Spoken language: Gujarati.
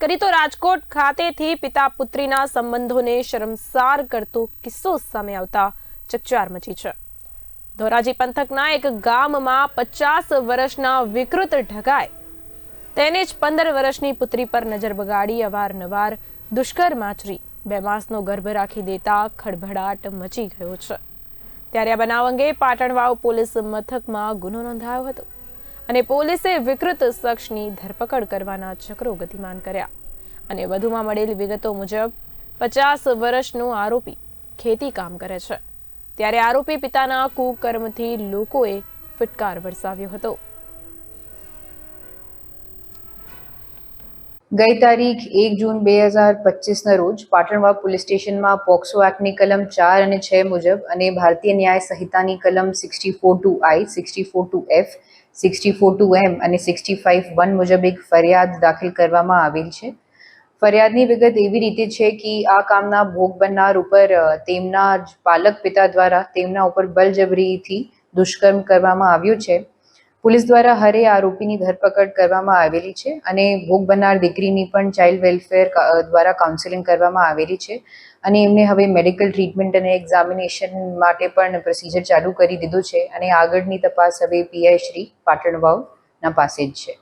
કરી તો રાજકોટ ખાતેથી પિતા પુત્રીના સંબંધોને શરમસાર કરતો કિસ્સો સામે આવતા ચકચાર મચી છે. ધોરાજી પંથકના એક ગામમાં પચાસ વર્ષના વિકૃત ઢગાય તેને જ પંદર વર્ષની પુત્રી પર નજર બગાડી અવારનવાર દુષ્કર્મ આચરી બે માસનો ગર્ભ રાખી દેતા ખળભળાટ મચી ગયો છે. ત્યારે આ બનાવ અંગે પાટણવાવ પોલીસ મથકમાં ગુનો નોંધાયો હતો. અને પોલીસે વિકૃત શખ્સની ધરપકડ કરવાના ચક્રો ગતિમાન કર્યા. અને વધુમાં મળેલી વિગતો મુજબ, પચાસ વર્ષનો આરોપી ખેતી કામ કરે છે. ત્યારે આરોપી પિતાના કુકર્મથી લોકોએ ફિટકાર વરસાવ્યો હતો. ગઈ તારીખ એક જૂન બે હજાર પચીસના રોજ પાટણવા પોલીસ સ્ટેશનમાં પોક્સો એક્ટની કલમ ચાર અને છ મુજબ અને ભારતીય ન્યાય સંહિતાની કલમ sixty four two I, sixty four two F, sixty four two M અને સિક્સટી ફાઇવ વન મુજબ એક ફરિયાદ દાખલ કરવામાં આવેલ છે. ફરિયાદની વિગત એવી રીતે છે કે આ કામના ભોગ બનનાર ઉપર તેમના જ પાલક પિતા દ્વારા તેમના ઉપર બળજબરીથી દુષ્કર્મ કરવામાં આવ્યું છે. પોલીસ દ્વારા હરે આરોપીની ધરપકડ કરવામાં આવેલી છે અને ભોગ બનનાર દીકરીની પણ ચાઇલ્ડ વેલફેર દ્વારા કાઉન્સેલિંગ કરવામાં આવેલી છે અને એમને હવે મેડિકલ ટ્રીટમેન્ટ અને એક્ઝામિનેશન માટે પણ પ્રોસિજર ચાલુ કરી દીધું છે અને આગળની તપાસ હવે પીઆઈ શ્રી પાટણ વાવના પાસે જ છે.